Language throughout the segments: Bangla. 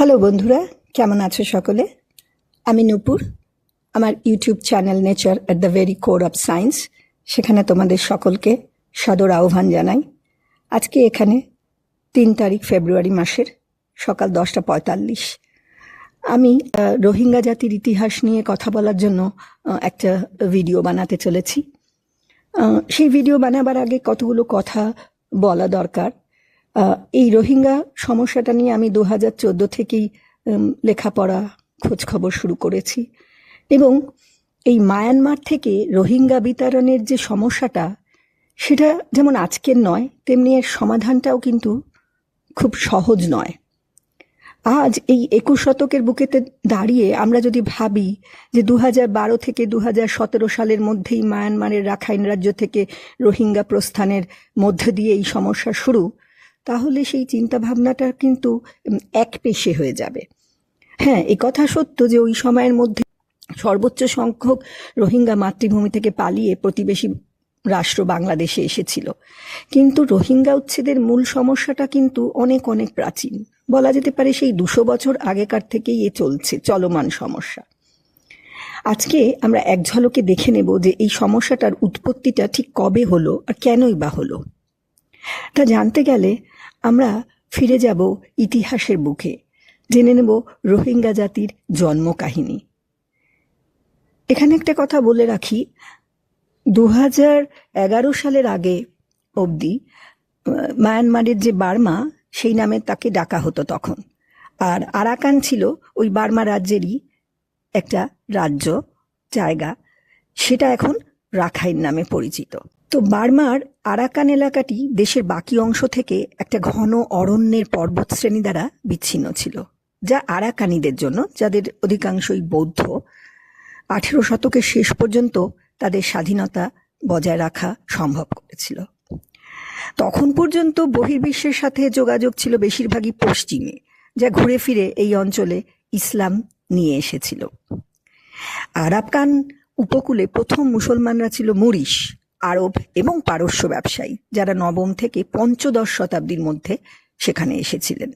হ্যালো বন্ধুরা, কেমন আছো সকলে? আমি নূপুর, আমার YouTube channel nature at the very core of science, সেখানে তোমাদের সকলকে সদর আহ্বান জানাই। আজকে এখানে তিন তারিখ ফেব্রুয়ারি মাসের সকাল দশটা পঁয়তাল্লিশ। আমি রোহিঙ্গা জাতির ইতিহাস নিয়ে কথা বলার জন্য একটা ভিডিও বানাতে চলেছি। সেই ভিডিও বানাবার আগে কতগুলো কথা বলা দরকার এই রোহিঙ্গা সমস্যাটা নিয়ে আমি দু হাজার চোদ্দ থেকেই লেখাপড়া খোঁজখবর শুরু করেছি। এবং এই মায়ানমার থেকে রোহিঙ্গা বিতরণের যে সমস্যাটা, সেটা যেমন আজকের নয়, তেমনি এর সমাধানটাও কিন্তু খুব সহজ নয়। আজ এই একুশ শতকের বুকেতে দাঁড়িয়ে আমরা যদি ভাবি যে দু বারো থেকে দু সতেরো সালের মধ্যেই মায়ানমারের রাখাইন রাজ্য থেকে রোহিঙ্গা প্রস্থানের মধ্য দিয়ে এই সমস্যা শুরু তাহলে সেই চিন্তা ভাবনাটা কিন্তু এক পেশে হয়ে যাবে। হ্যাঁ এ কথা সত্য যে ওই সময়ের মধ্যে সর্বোচ্চ সংখ্যক রোহিঙ্গা মাতৃভূমি থেকে পালিয়ে প্রতিবেশী রাষ্ট্র বাংলাদেশে এসেছিল। কিন্তু রোহিঙ্গা উচ্ছেদের মূল সমস্যাটা কিন্তু অনেক অনেক প্রাচীন। বলা যেতে পারে সেই দুশো বছর আগেকার থেকেই এ চলছে, চলমান সমস্যা। আজকে আমরা এক ঝলকে দেখে নেব যে এই সমস্যাটার উৎপত্তিটা ঠিক কবে হলো আর কেনই বা হলো। তা জানতে গেলে আমরা ফিরে যাব ইতিহাসের বুকে। জেনে নেব রোহিঙ্গা জাতির জন্ম কাহিনী এখানে একটা কথা বলে রাখি দু এগারো সালের আগে অবধি মায়ানমারের যে বার্মা, সেই নামে তাকে ডাকা হতো তখন। আর আরাকান ছিল ওই বার্মা রাজ্যেরই একটা রাজ্য, জায়গা, সেটা এখন রাখাইন নামে পরিচিত। তো বার্মার আরাকান এলাকাটি দেশের বাকি অংশ থেকে একটা ঘন অরণ্যের পর্বতশ্রেণী দ্বারা বিচ্ছিন্ন ছিল, যা আরাকানিদের জন্য, যাদের অধিকাংশই বৌদ্ধ, আঠেরো শতকের শেষ পর্যন্ত তাদের স্বাধীনতা বজায় রাখা সম্ভব করেছিল। তখন পর্যন্ত বহির্বিশ্বের সাথে যোগাযোগ ছিল বেশিরভাগই পশ্চিমে, যা ঘুরে ফিরে এই অঞ্চলে ইসলাম নিয়ে এসেছিল। আরাবকান উপকূলে প্রথম মুসলমানরা ছিল মুরিশ আরব এবং পারস্য ব্যবসায়ী যারা নবম থেকে পঞ্চদশ শতাব্দীর মধ্যে সেখানে এসেছিলেন।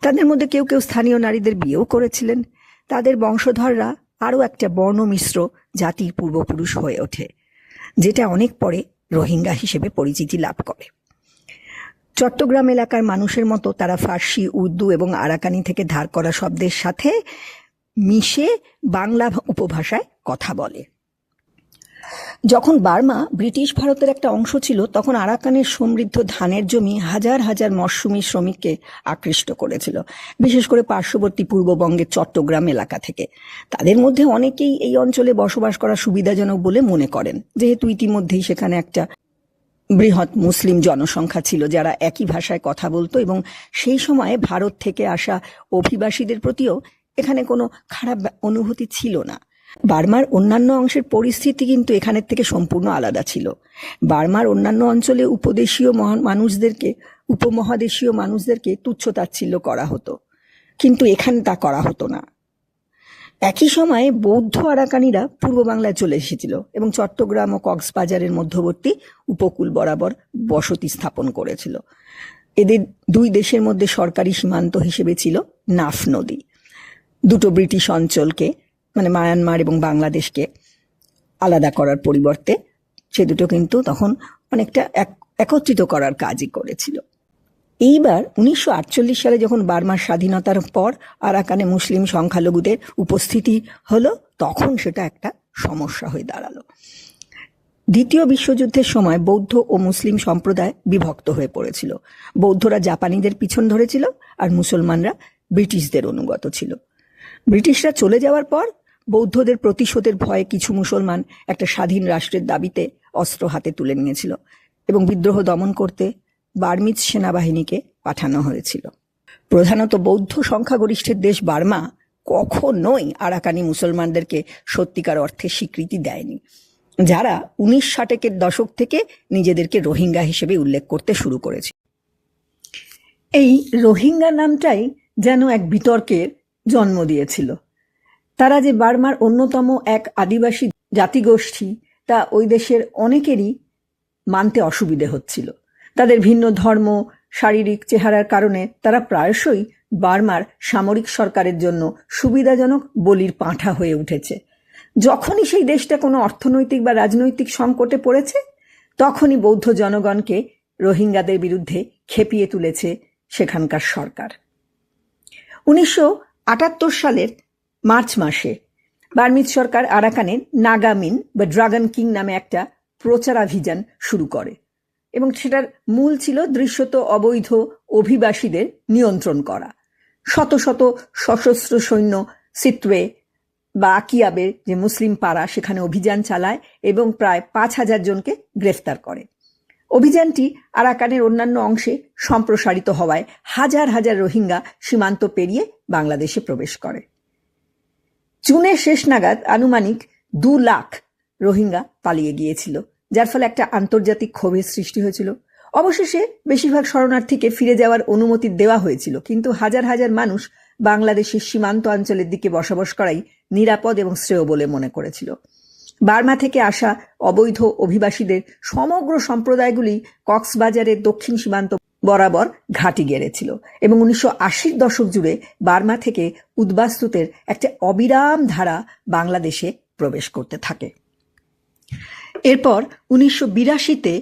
তাদের মধ্যে কেউ কেউ স্থানীয় নারীদের বিয়েও করেছিলেন। তাদের বংশধররা আরও একটা বর্ণমিশ্র জাতির পূর্বপুরুষ হয়ে ওঠে, যেটা অনেক পরে রোহিঙ্গা হিসেবে পরিচিতি লাভ করে। চট্টগ্রাম এলাকার মানুষের মতো তারা ফার্সি, উর্দু এবং আরাকানি থেকে ধার করা শব্দের সাথে মিশে বাংলা উপভাষায় কথা বলে। যখন বার্মা ব্রিটিশ ভারতের একটা অংশ ছিল, তখন আরাকানের সমৃদ্ধ ধানের জমি হাজার হাজার মরশুমি শ্রমিককে আকৃষ্ট করেছিল, বিশেষ করে পার্শ্ববর্তী পূর্ববঙ্গের চট্টগ্রাম এলাকা থেকে। তাদের মধ্যে অনেকেই এই অঞ্চলে বসবাস করা সুবিধাজনক বলে মনে করেন, যেহেতু ইতিমধ্যেই সেখানে একটা বৃহৎ মুসলিম জনসংখ্যা ছিল যারা একই ভাষায় কথা বলতো এবং সেই সময়ে ভারত থেকে আসা অভিবাসীদের প্রতিও এখানে কোনো খারাপ অনুভূতি ছিল না। বার্মার অন্যান্য অংশের পরিস্থিতি কিন্তু এখানের থেকে সম্পূর্ণ আলাদা ছিল। বার্মার অন্যান্য অঞ্চলে উপদেশীয় মানুষদেরকে, উপমহাদেশীয় মানুষদেরকে তুচ্ছতাচ্ছিল্য করা হতো। কিন্তু এখানে তা করা হতো না। একই সময়ে বৌদ্ধ আরাকানিরা পূর্ব বাংলায় চলে এসেছিল এবং চট্টগ্রাম ও কক্সবাজারের মধ্যবর্তী উপকূল বরাবর বসতি স্থাপন করেছিল। এদের দুই দেশের মধ্যে সরকারি সীমান্ত হিসেবে ছিল নাফ নদী। দুটো ব্রিটিশ অঞ্চলকে মানে মায়ানমার এবং বাংলাদেশকে আলাদা করার পরিবর্তে সে দুটো কিন্তু তখন অনেকটা এক- একত্রিত করার কাজই করেছিল। এইবার উনিশশো আটচল্লিশ সালে যখন বার্মার স্বাধীনতার পর আরাকানে মুসলিম সংখ্যালঘুদের উপস্থিতি হলো, তখন সেটা একটা সমস্যা হয়ে দাঁড়াল। দ্বিতীয় বিশ্বযুদ্ধের সময় বৌদ্ধ ও মুসলিম সম্প্রদায় বিভক্ত হয়ে পড়েছিল। বৌদ্ধরা জাপানিদের পিছন ধরেছিল আর মুসলমানরা ব্রিটিশদের অনুগত ছিল। ব্রিটিশরা চলে যাওয়ার পর বৌদ্ধদের প্রতিশোধের ভয়ে কিছু মুসলমান একটা স্বাধীন রাষ্ট্রের দাবিতে অস্ত্র হাতে তুলে নিয়েছিল এবং বিদ্রোহ দমন করতে বার্মিজ সেনাবাহিনীকে পাঠানো হয়েছিল। প্রধানত বৌদ্ধ সংখ্যাগরিষ্ঠের দেশ বার্মা কখনোই আরাকানি মুসলমানদেরকে সত্যিকার অর্থে স্বীকৃতি দেয়নি, যারা উনিশ ষাটেকের দশক থেকে নিজেদেরকে রোহিঙ্গা হিসেবে উল্লেখ করতে শুরু করেছে। এই রোহিঙ্গা নামটাই যেন এক বিতর্কের জন্ম দিয়েছিল। তারা যে বার্মার অন্যতম এক আদিবাসী জাতিগোষ্ঠী, তা ওই দেশের অনেকেরই মানতে অসুবিধে হচ্ছিল। তাদের ভিন্ন ধর্ম, শারীরিক চেহারার কারণে তারা প্রায়শই বার্মার সামরিক সরকারের জন্য সুবিধাজনক বলির পাঁঠা হয়ে উঠেছে। যখনই সেই দেশটা কোনো অর্থনৈতিক বা রাজনৈতিক সংকটে পড়েছে, তখনই বৌদ্ধ জনগণকে রোহিঙ্গাদের বিরুদ্ধে খেপিয়ে তুলেছে সেখানকার সরকার। উনিশশো আটাত্তর সালের মার্চ মাসে বার্মিজ সরকার আরাকানের নাগামিন বা ড্রাগন কিং নামে একটা প্রচারাভিযান শুরু করে এবং সেটার মূল ছিল দৃশ্যত অবৈধ অভিবাসীদের নিয়ন্ত্রণ করা। শত শত সশস্ত্র সৈন্য সিতওয়ে বা আকিয়াবের যে মুসলিম পাড়া সেখানে অভিযান চালায় এবং প্রায় পাঁচ হাজার জনকে গ্রেফতার করে। অভিযানটি আরাকানের অন্যান্য অংশে সম্প্রসারিত হওয়ায় হাজার হাজার রোহিঙ্গা সীমান্ত পেরিয়ে বাংলাদেশে প্রবেশ করে। জুনের শেষ নাগাদ আনুমানিক দু লাখ রোহিঙ্গা পালিয়ে গিয়েছিল, যার ফলে একটা আন্তর্জাতিক ক্ষোভের সৃষ্টি হয়েছিল। অবশেষে বেশিরভাগ শরণার্থীকে ফিরে যাওয়ার অনুমতি দেওয়া হয়েছিল, কিন্তু হাজার হাজার মানুষ বাংলাদেশের সীমান্ত অঞ্চলের দিকে বসবাস করাই নিরাপদ এবং শ্রেয় বলে মনে করেছিল। বার্মা থেকে আসা অবৈধ অভিবাসীদের সমগ্র সম্প্রদায়গুলি কক্সবাজারের দক্ষিণ সীমান্ত বরাবর ঘাঁটি গেড়েছিল এবং উনিশশো আশির দশক জুড়ে বার্মা থেকে উদ্বাস্তুতের একটা অবিরাম ধারা বাংলাদেশে প্রবেশ করতে থাকে। এরপর উনিশশো বিরাশিতে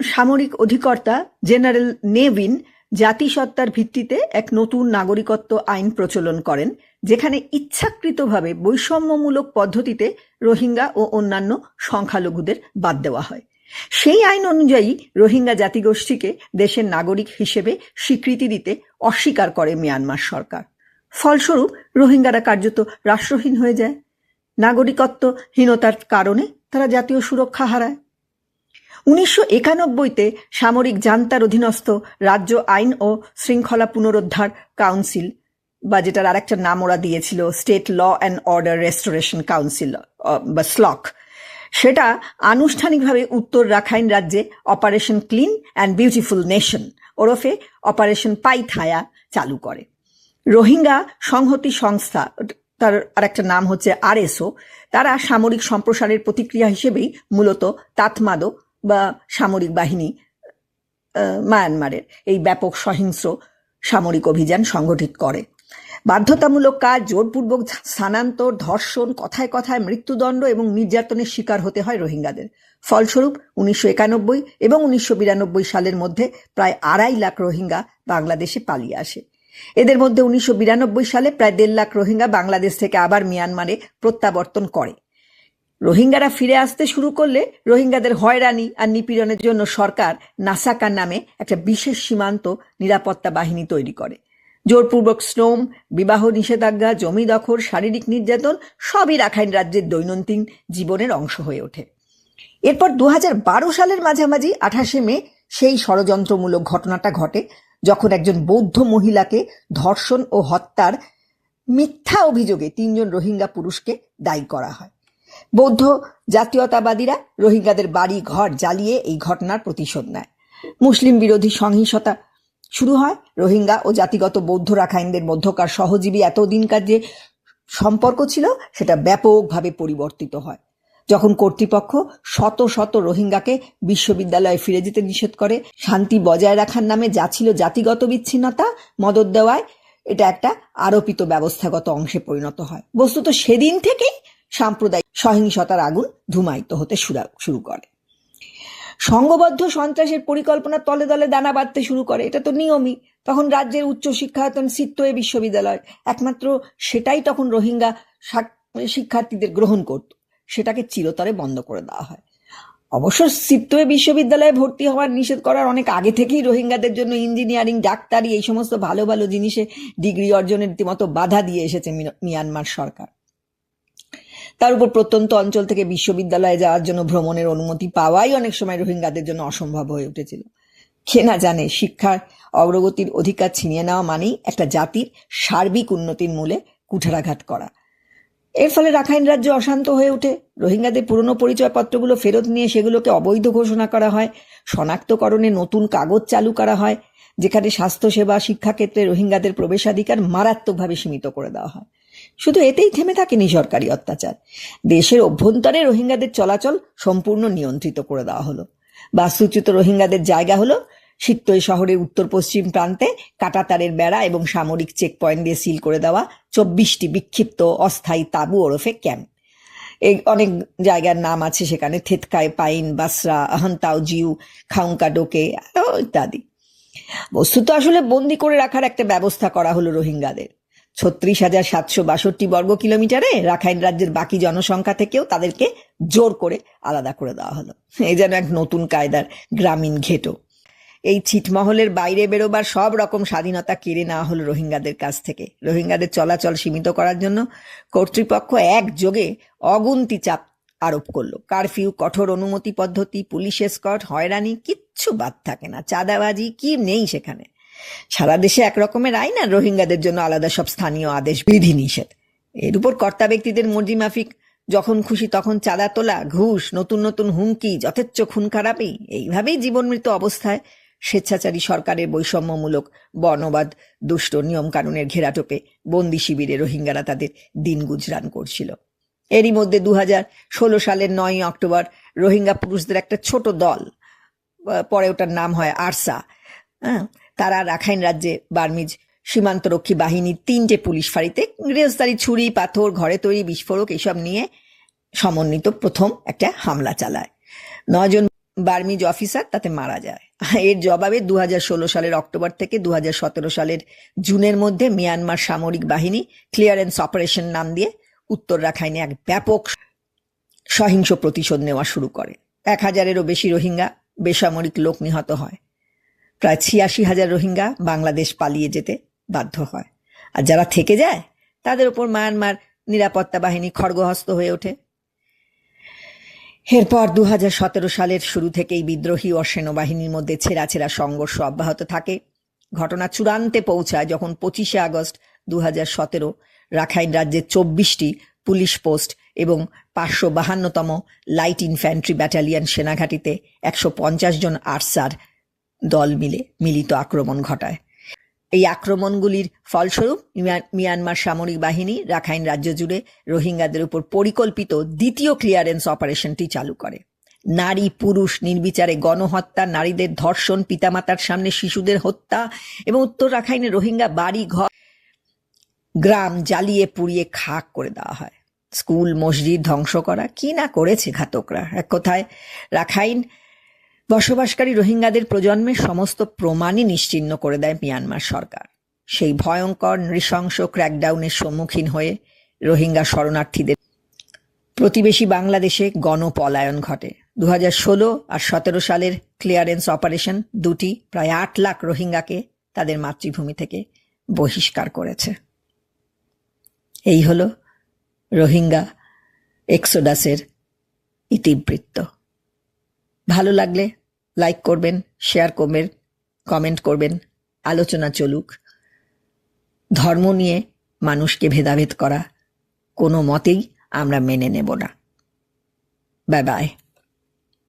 সামরিক অধিকর্তা জেনারেল নেভিন জাতিসত্তার ভিত্তিতে এক নতুন নাগরিকত্ব আইন প্রচলন করেন, যেখানে ইচ্ছাকৃতভাবে বৈষম্যমূলক পদ্ধতিতে রোহিঙ্গা ও অন্যান্য সংখ্যালঘুদের বাদ দেওয়া হয়। সেই আইন অনুযায়ী রোহিঙ্গা জাতিগোষ্ঠীকে দেশের নাগরিক হিসেবে স্বীকৃতি দিতে অস্বীকার করে মিয়ানমার সরকার। ফলস্বরূপ, রোহিঙ্গারা কার্যত রাষ্ট্রহীন হয়ে যায়। নাগরিকত্বহীনতার কারণে তারা জাতীয় সুরক্ষা হারায়। উনিশশো একানব্বইতে সামরিক জান্তার অধীনস্থ রাজ্য আইন ও শৃঙ্খলা পুনরুদ্ধার কাউন্সিল, বা যেটার আরেকটা নাম ওরা দিয়েছিল state law and order restoration council বা স্লক সেটা আনুষ্ঠানিকভাবে উত্তর রাখাইন রাজ্যে operation clean and beautiful nation ওরফে অপারেশন পাইথায়া চালু করে। রোহিঙ্গা সংহতি সংস্থা, তার আরেকটা নাম হচ্ছে আরএসও তারা সামরিক সম্প্রসারের প্রতিক্রিয়া হিসেবেই মূলত তাতমাদো বা সামরিক বাহিনী মায়ানমারের এই ব্যাপক সহিংস্র সামরিক অভিযান সংগঠিত করে। বাধ্যতামূলক কাজ, জোরপূর্বক স্থানান্তর, ধর্ষণ, কথায় কথায় মৃত্যুদণ্ড এবং নির্যাতনের শিকার হতে হয় রোহিঙ্গাদের। ফলস্বরূপ, উনিশশো একানব্বই এবং উনিশশো বিরানব্বই সালের মধ্যে প্রায় আড়াই লাখ রোহিঙ্গা বাংলাদেশে পালিয়ে আসে। এদের মধ্যে উনিশশো বিরানব্বই সালে প্রায় দেড় লাখ রোহিঙ্গা বাংলাদেশ থেকে আবার মিয়ানমারে প্রত্যাবর্তন করে। রোহিঙ্গারা ফিরে আসতে শুরু করলে রোহিঙ্গাদের হয়রানি আর নিপীড়নের জন্য সরকার নাসাকা নামে একটা বিশেষ সীমান্ত নিরাপত্তা বাহিনী তৈরি করে। জোরপূর্বক শ্রম, বিবাহ নিষেধাজ্ঞা, জমি দখল, শারীরিক নির্যাতন সবই রাখাইন রাজ্যের দৈনন্দিন জীবনের অংশ হয়ে ওঠে। এরপর দুহাজার বারো সালের মাঝামাঝি আঠাশে মে সেই ষড়যন্ত্রমূলক ঘটনাটা ঘটে, যখন একজন বৌদ্ধ মহিলাকে ধর্ষণ ও হত্যার মিথ্যা অভিযোগে তিনজন রোহিঙ্গা পুরুষকে দায়ী করা হয়। বৌদ্ধ জাতীয়তাবাদীরা রোহিঙ্গাদের বাড়ি ঘর জ্বালিয়ে এই ঘটনার প্রতিশোধ নেয়। মুসলিম বিরোধী সহিংসতা শুরু হয়। রোহিঙ্গা ও জাতিগত বৌদ্ধ রাখাইনদের মধ্যকার সহজীবী এতদিনকার যে সম্পর্ক ছিল, সেটা ব্যাপকভাবে পরিবর্তিত হয়। যখন কর্তৃপক্ষ শত শত রোহিঙ্গাকে বিশ্ববিদ্যালয়ে ফিরে যেতে নিষেধ করে, শান্তি বজায় রাখার নামে যা ছিল জাতিগত বিচ্ছিন্নতা মদত দেওয়ায়, এটা একটা আরোপিত ব্যবস্থাগত অংশে পরিণত হয়। বস্তুত সেদিন থেকেই সাম্প্রদায়িক সহিংসতার আগুন ধুমায়িত হতে শুরা- করে। সংঘবদ্ধ সন্ত্রাসের পরিকল্পনা তলে দলে দানা বাঁধতে শুরু করে। এটা তো নিয়মই। তখন রাজ্যের উচ্চ শিক্ষায়তন সিত্তয়ে বিশ্ববিদ্যালয়। একমাত্র সেটাই তখন রোহিঙ্গা শিক্ষার্থীদের গ্রহণ করত। সেটাকে চিরতরে বন্ধ করে দেওয়া হয়। অবশ্য সিত্তয়ে বিশ্ববিদ্যালয়ে ভর্তি হওয়ার নিষেধ করার অনেক আগে থেকেই রোহিঙ্গাদের জন্য ইঞ্জিনিয়ারিং, ডাক্তারি এই সমস্ত ভালো ভালো জিনিসে ডিগ্রি অর্জনের রীতিমতো বাধা দিয়ে এসেছে মিয়ানমার সরকার। তার উপর প্রত্যন্ত অঞ্চল থেকে বিশ্ববিদ্যালয়ে যাওয়ার জন্য ভ্রমণের অনুমতি পাওয়াই অনেক সময় রোহিঙ্গাদের জন্য অসম্ভব হয়ে উঠেছিল। কে না জানে, শিক্ষার অগ্রগতির অধিকার ছিনিয়ে নেওয়া মানেই একটা জাতির সার্বিক উন্নতির মূলে কুঠারাঘাত করা। এর ফলে রাখাইন রাজ্য অশান্ত হয়ে ওঠে। রোহিঙ্গাদের পুরনো পরিচয়পত্রগুলো ফেরত নিয়ে সেগুলোকে অবৈধ ঘোষণা করা হয়, শনাক্তকরণে নতুন কাগজ চালু করা হয়, যেখানে স্বাস্থ্যসেবা শিক্ষাক্ষেত্রে রোহিঙ্গাদের প্রবেশাধিকার মারাত্মকভাবে সীমিত করে দেওয়া হয়। শুধু এতেই থেমে থাকেনি সরকারি অত্যাচার। দেশের অভ্যন্তরে রোহিঙ্গাদের চলাচল সম্পূর্ণ নিয়ন্ত্রিত করে দেওয়া হলো। বাস্তুচ্যুত রোহিঙ্গাদের জায়গা হলো সিত্তই শহরের উত্তর পশ্চিম প্রান্তে কাটাতারের বেড়া এবং সামরিক চেক পয়েন্ট দিয়ে সিল করে দেওয়া চব্বিশটি বিক্ষিপ্ত অস্থায়ী তাঁবু ওরফে ক্যাম্প। এই অনেক জায়গার নাম আছে সেখানে থেতকায়, পাইন, বাসরা, আহন্তাও, জিউ খাউঙ্কা ডোকে ইত্যাদি। বস্তুত আসলে বন্দি করে রাখার একটা ব্যবস্থা করা হলো রোহিঙ্গাদের। ছত্রিশ হাজার সাতশো বাষট্টি বর্গ কিলোমিটারে রাখাইন রাজ্যের বাকি জনসংখ্যা থেকেও তাদেরকে জোর করে আলাদা করে দেওয়া হলো। এই যেন এক নতুন কায়দার গ্রামীণ ঘেটো। এই ছিটমহলের বাইরে বেরোবার সব রকম স্বাধীনতা কেড়ে নেওয়া হলো রোহিঙ্গাদের কাছ থেকে। রোহিঙ্গাদের চলাচল সীমিত করার জন্য কর্তৃপক্ষ একযোগে অগুন্তি চাপ আরোপ করল। কারফিউ, কঠোর অনুমতি পদ্ধতি পুলিশ এসকর্ট হয়রানি, কিচ্ছু বাদ থাকে না। চাঁদাবাজি, কি নেই সেখানে? সারা দেশে একরকমের আইন আর রোহিঙ্গাদের জন্য আলাদা সব স্থানীয় আদেশ বিধিনিষেধ। এর উপর কর্তা ব্যক্তিদের মর্জি মাফিক, যখন খুশি তখন চাঁদা তোলা, ঘুষ, নতুন নতুন হুমকি, যথেচ্ছ খুন খারাপি এইভাবেই জীবন মৃত অবস্থায় স্বেচ্ছাচারী সরকারের বৈষম্যমূলক বর্ণবাদ, দুষ্ট নিয়ম নিয়মকানুনের ঘেরাটোপে বন্দি শিবিরে রোহিঙ্গারা তাদের দিন গুজরান করছিল। এরই মধ্যে দু হাজার ষোলো সালের নয় অক্টোবর রোহিঙ্গা পুরুষদের একটা ছোট দল পরে ওটার নাম হয় আরসা হ্যাঁ? তারা রাখাইন রাজ্যে বার্মিজ সীমান্তরক্ষী বাহিনীর তিনটে পুলিশ ফাঁড়িতে গৃহস্থালী ছুরি, পাথর, ঘরে তৈরি বিস্ফোরক এইসব নিয়ে সমন্বিত প্রথম একটা হামলা চালায়। নজন বার্মিজ অফিসার তাতে মারা যায়। এর জবাবে দু হাজার ষোলো সালের অক্টোবর থেকে দু হাজার সতেরো সালের জুনের মধ্যে মিয়ানমার সামরিক বাহিনী ক্লিয়ারেন্স অপারেশন নাম দিয়ে উত্তর রাখাইনে এক ব্যাপক সহিংস প্রতিশোধ নেওয়া শুরু করে। এক হাজারেরও বেশি রোহিঙ্গা বেসামরিক লোক নিহত হয়। প্রায় ছিয়াশি হাজার রোহিঙ্গা বাংলাদেশ পালিয়ে যেতে বাধ্য হয়। আর যারা থেকে যায়, তাদের উপর মায়ানমার নিরাপত্তা বাহিনী খড়গহস্ত হয়ে ওঠে। এরপর দু সালের শুরু থেকেই বিদ্রোহী ও সেনাবাহিনীর মধ্যে ছেঁড়া ছেঁড়া সংঘর্ষ অব্যাহত থাকে। ঘটনা চূড়ান্তে পৌঁছায় যখন পঁচিশে আগস্ট দু রাখাইন রাজ্যের চব্বিশটি পুলিশ পোস্ট এবং পাঁচশো বাহান্নতম লাইট ইনফ্যান্ট্রি ব্যাটালিয়ন সেনাঘাটিতে একশো পঞ্চাশ জন আরসার দল মিলে মিলিত আক্রমণ ঘটায়। এই আক্রমণগুলির ফলস্বরূপ মিয়ানমার সামরিক বাহিনী রাখাইন রাজ্য জুড়ে রোহিঙ্গাদের উপর পরিকল্পিত দ্বিতীয় ক্লিয়ারেন্স অপারেশনটি চালু করে। নারী, পুরুষ, নির্বিচারে গণহত্যা, নারীদের ধর্ষণ, পিতামাতার সামনে শিশুদের হত্যা এবং উত্তর রাখাইনে রোহিঙ্গা বাড়ি ঘর গ্রাম জ্বালিয়ে পুড়িয়ে খাক করে দেওয়া হয়। স্কুল, মসজিদ ধ্বংস করা, কি না করেছে ঘাতকরা? এক কথায়, রাখাইন বসবাসকারী রোহিঙ্গাদের প্রজন্মের সমস্ত প্রমাণই নিশ্চিহ্ন করে দেয় মিয়ানমার সরকার। সেই ভয়ঙ্কর, নৃশংস ক্র্যাকডাউনের সম্মুখীন হয়ে রোহিঙ্গা শরণার্থীদের প্রতিবেশী বাংলাদেশে গণপলায়ন ঘটে। দু ষোলো আর সতেরো সালের ক্লিয়ারেন্স অপারেশন দুটি, প্রায় আট লাখ রোহিঙ্গাকে তাদের মাতৃভূমি থেকে বহিষ্কার করেছে। এই হল রোহিঙ্গা এক্সোডাসের ইতিবৃত্ত। ভালো লাগলে লাইক করবেন শেয়ার করবেন কমেন্ট করবেন, আলোচনা চলুক। ধর্ম নিয়ে মানুষকে ভেদাভেদ করা কোনো মতেই আমরা মেনে নেব না। Bye bye